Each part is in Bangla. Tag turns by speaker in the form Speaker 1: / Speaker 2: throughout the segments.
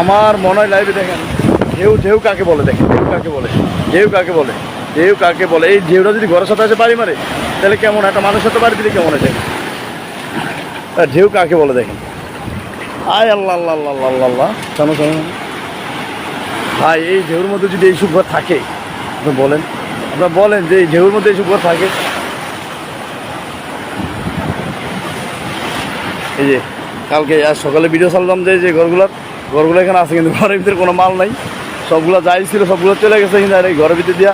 Speaker 1: আমার মনে হয় লাইভে দেখেন, ঢেউ ঢেউ কাকে বলে দেখেন, ঢেউ কাকে বলে, ঢেউ কাকে বলে, ঢেউ কাকে বলে? এই ঢেউটা যদি ঘরের সাথে আসে বাড়ি মারে, তাহলে কেমন? একটা মানুষের সাথে বাড়ি দিলে কেমন আছে আর ঢেউ কাকে বলে দেখেন? আয় আল্লাহ আল্লাহ আল্লাহ আল্লাহ আল্লাহ শোনো শোনো ভাই এই ঢেউর মধ্যে যদি এই ঘর থাকে, আপনি বলেন। আপনার বলেন যে এই ঢেউর মধ্যে এই ঘর থাকে। এই যে, কালকে আজ সকালে ভিডিও ছাড়লাম যে যে ঘরগুলোর। ঘরগুলো এখানে আছে, কিন্তু ঘরের ভিতরে কোনো মাল নাই। সবগুলো যাই ছিল, সবগুলো চলে গেছে কিন্তু আর এই ঘরের ভিতরে দিয়া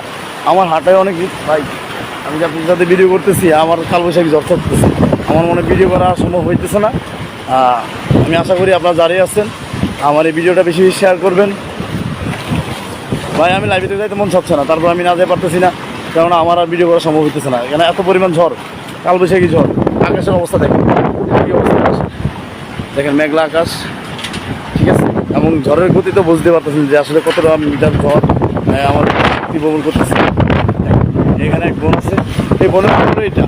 Speaker 1: আমার হাঁটায় অনেক ভাই, আমি যে আপনার সাথে ভিডিও করতেছি, আমার কাল বৈশাখী জ্বর থাকতেছে আমার মনে ভিডিও করা সম্ভব হইতেছে না। আমি আশা করি আপনারা দাঁড়িয়ে আছেন, আমার এই ভিডিওটা বেশি বেশি শেয়ার করবেন। ভাই, আমি লাইব্রেরিতে যাইতে মন চাচ্ছে না, তারপর আমি না যেতে পারতেছি না, কেননা আমার আর ভিডিও করা সম্ভব হইতেছে না। এখানে এত পরিমাণ ঝড়, কাল বৈশাখী ঝড়, আকাশের অবস্থা দেখেন। দেখেন, মেঘলা আকাশ। এবং ঝড়ের গতি তো বুঝতে পারতেছেন যে আসলে কতটা মিটার ঝড় আমার প্রবল করতেছে। এখানে এক বোন আছে। এই বোনের ঘর এটা।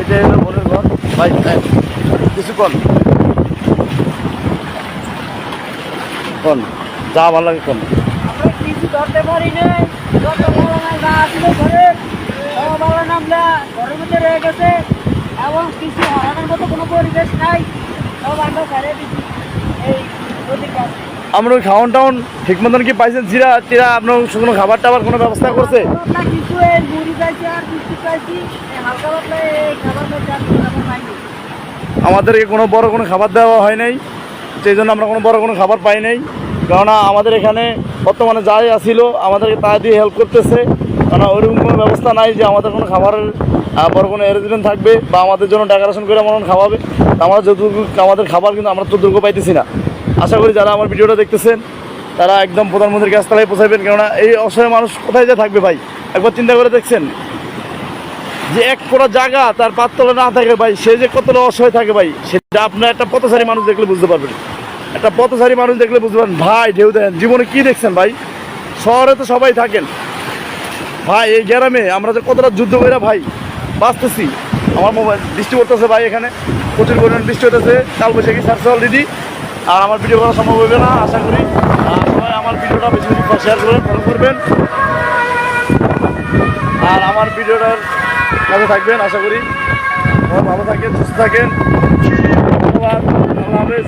Speaker 1: এটা হলো বোনের ঘর। ভাই হ্যাঁ কিছু কন। যা ভালো লাগে কন।
Speaker 2: এবং কিছু হারানোর মতো কোনো পরিবেশ নাই। সব আমরা ছেড়ে দিচ্ছি এই
Speaker 1: ওই খাওয়ান টাউন ঠিক মতন কি পাইছেন? জিরা টিরা আপনার কোনো খাবার টাবার কোনো ব্যবস্থা করছে? আমাদেরকে কোনো বড় কোনো খাবার দেওয়া হয় নাই সেই জন্য আমরা কোনো বড় কোনো খাবার পাই নাই। কেননা আমাদের এখানে বর্তমানে যাই আসিল আমাদেরকে তা দিয়ে হেল্প করতেছে। কেননা ওইরকম কোনো ব্যবস্থা নাই যে আমাদের কোনো খাবারের বড় কোনো অ্যারেঞ্জমেন্ট থাকবে বা আমাদের জন্য ডেকোরেশন করে আমার খাওয়াবে। আমরা যতটুকু আমাদের খাবার কিন্তু আমরা ততটুকু পাইতেছি না। আশা করি যারা আমার ভিডিওটা দেখতেছেন, তারা একদম প্রধানমন্ত্রীর কাছ তলায় পৌঁছাবেন, কেননা এই অসহায় মানুষ কোথায় যে থাকবে ভাই? একবার চিন্তা করে দেখছেন? যে এক ফোড়া জায়গা তার পাততলা না থাকে ভাই, সে যে কতটা অসহায় থাকে ভাই, সেটা আপনার একটা পথচারী মানুষ দেখলে বুঝতে পারবেন। একটা পথচারী মানুষ দেখলে বুঝতে পারবেন, ভাই, ঢেউ দেন, জীবনে কি দেখছেন ভাই? শহরে তো সবাই থাকেন। ভাই, এই গ্রামে আমরা যে কতটা যুদ্ধ করে ভাই, বাঁচতেছি। আমার মোবাইল, বৃষ্টি পড়তেছে ভাই এখানে। প্রচুর পরিমাণ বৃষ্টি হতেছে কাল বৈশাখী সারছে অলরেডি আর আমার ভিডিও করা সম্ভব হবে না, আশা করি। সবাই আমার ভিডিওটা বেশি বেশি শেয়ার করবেন ফলো করবেন। আর আমার ভিডিওটার কাছে থাকবেন, আশা করি। সবাই ভালো থাকেন, সুস্থ থাকেন। ধন্যবাদ হাফেজ।